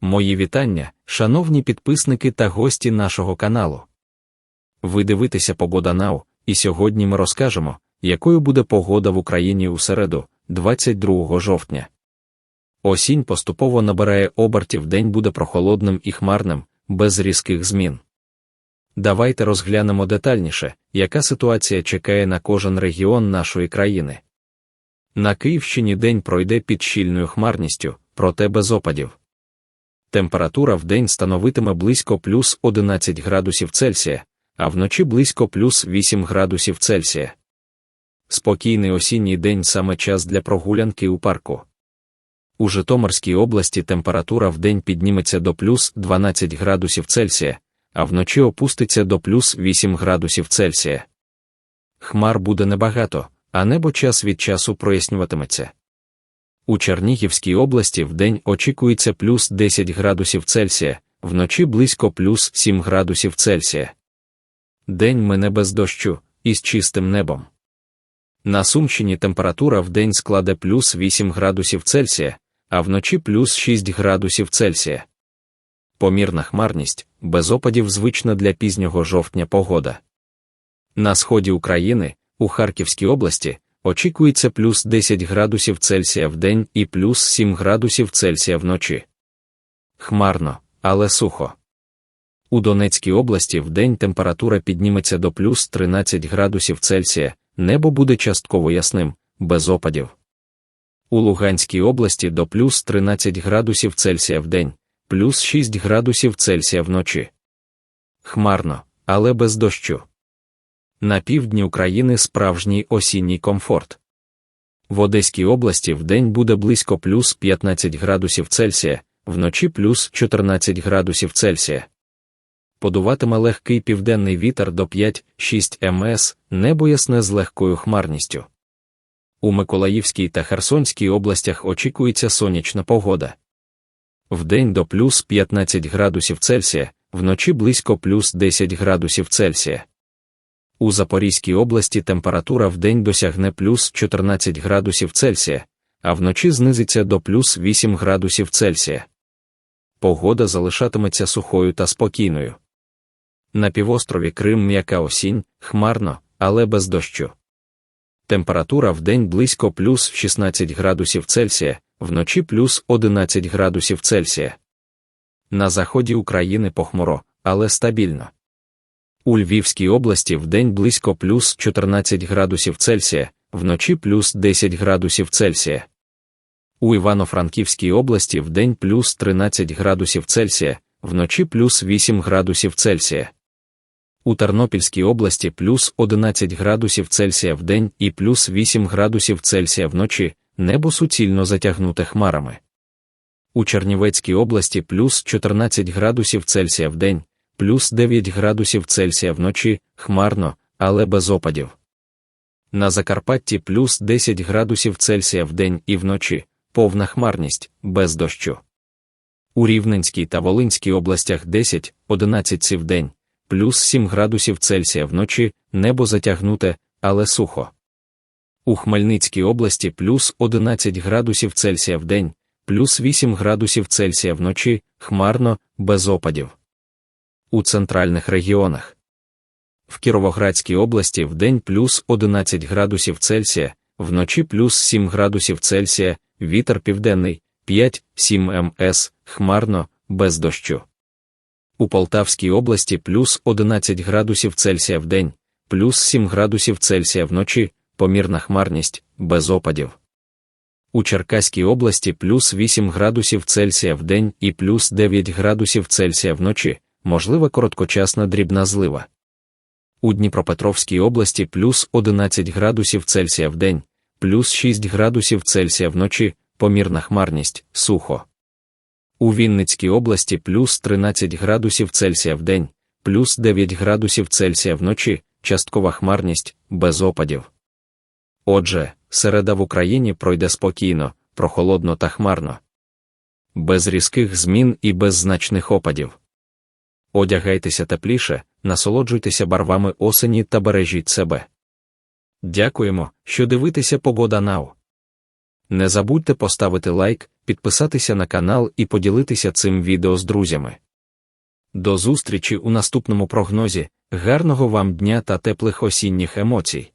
Мої вітання, шановні підписники та гості нашого каналу. Ви дивитеся Погода Нау, і сьогодні ми розкажемо, якою буде погода в Україні у середу, 22 жовтня. Осінь поступово набирає обертів, день буде прохолодним і хмарним, без різких змін. Давайте розглянемо детальніше, яка ситуація чекає на кожен регіон нашої країни. На Київщині день пройде під щільною хмарністю, проте без опадів. Температура в день становитиме близько плюс 11 градусів Цельсія, а вночі близько плюс 8 градусів Цельсія. Спокійний осінній день саме час для прогулянки у парку. У Житомирській області температура в день підніметься до плюс 12 градусів Цельсія, а вночі опуститься до плюс 8 градусів Цельсія. Хмар буде небагато, а небо час від часу прояснюватиметься. У Чернігівській області в день очікується плюс 10 градусів Цельсія, вночі близько плюс 7 градусів Цельсія. День мине без дощу, із чистим небом. На Сумщині температура в день складе плюс 8 градусів Цельсія, а вночі плюс 6 градусів Цельсія. Помірна хмарність, без опадів звична для пізнього жовтня погода. На сході України, у Харківській області, очікується плюс 10 градусів Цельсія в день і плюс 7 градусів Цельсія вночі. Хмарно, але сухо. У Донецькій області в день температура підніметься до плюс 13 градусів Цельсія, небо буде частково ясним, без опадів. У Луганській області до плюс 13 градусів Цельсія в день, плюс 6 градусів Цельсія вночі. Хмарно, але без дощу. На півдні України справжній осінній комфорт. В Одеській області в день буде близько плюс 15 градусів Цельсія, вночі плюс 14 градусів Цельсія. Подуватиме легкий південний вітер до 5-6 МС, небо ясне з легкою хмарністю. У Миколаївській та Херсонській областях очікується сонячна погода. Вдень до плюс 15 градусів Цельсія, вночі близько плюс 10 градусів Цельсія. У Запорізькій області температура вдень досягне плюс 14 градусів Цельсія, а вночі знизиться до плюс 8 градусів Цельсія. Погода залишатиметься сухою та спокійною. На півострові Крим м'яка осінь, хмарно, але без дощу. Температура вдень близько плюс 16 градусів Цельсія, вночі плюс 11 градусів Цельсія. На заході України похмуро, але стабільно. У Львівській області вдень близько плюс 14 градусів Цельсія, вночі плюс 10 градусів Цельсія. У Івано-Франківській області вдень плюс 13 градусів Цельсія, вночі плюс 8 градусів Цельсія. У Тернопільській області плюс 11 градусів Цельсія в день і плюс 8 градусів Цельсія вночі, небо суцільно затягнуте хмарами. У Чернівецькій області плюс 14 градусів Цельсія в день, плюс 9 градусів Цельсія вночі, хмарно, але без опадів. На Закарпатті плюс 10 градусів Цельсія в день і вночі, повна хмарність, без дощу. У Рівненській та Волинській областях 10-11 сів день, плюс 7 градусів Цельсія вночі, небо затягнуте, але сухо. У Хмельницькій області плюс 11 градусів Цельсія в день, плюс 8 градусів Цельсія вночі, хмарно, без опадів. У центральних регіонах. В Кіровоградській області в плюс 11 градусів Цельсія, вночі плюс 7 градусів Цельсія, вітер південний 5-7 МС, хмарно, без дощу. У Полтавській області плюс 11 градусів Цельсія в день, плюс 7 градусів Цельсія вночі, помірна хмарність, без опадів. У Черкаській області плюс 8 градусів Цельсія в день і плюс 9 градусів Цельсія вночі, можлива короткочасна дрібна злива. У Дніпропетровській області плюс 11 градусів Цельсія в день, плюс 6 градусів Цельсія вночі, помірна хмарність, сухо. У Вінницькій області плюс 13 градусів Цельсія в день, плюс 9 градусів Цельсія вночі, часткова хмарність, без опадів. Отже, середа в Україні пройде спокійно, прохолодно та хмарно. Без різких змін і без значних опадів. Одягайтеся тепліше, насолоджуйтеся барвами осені та бережіть себе. Дякуємо, що дивитеся Погода Нау. Не забудьте поставити лайк, підписатися на канал і поділитися цим відео з друзями. До зустрічі у наступному прогнозі, гарного вам дня та теплих осінніх емоцій!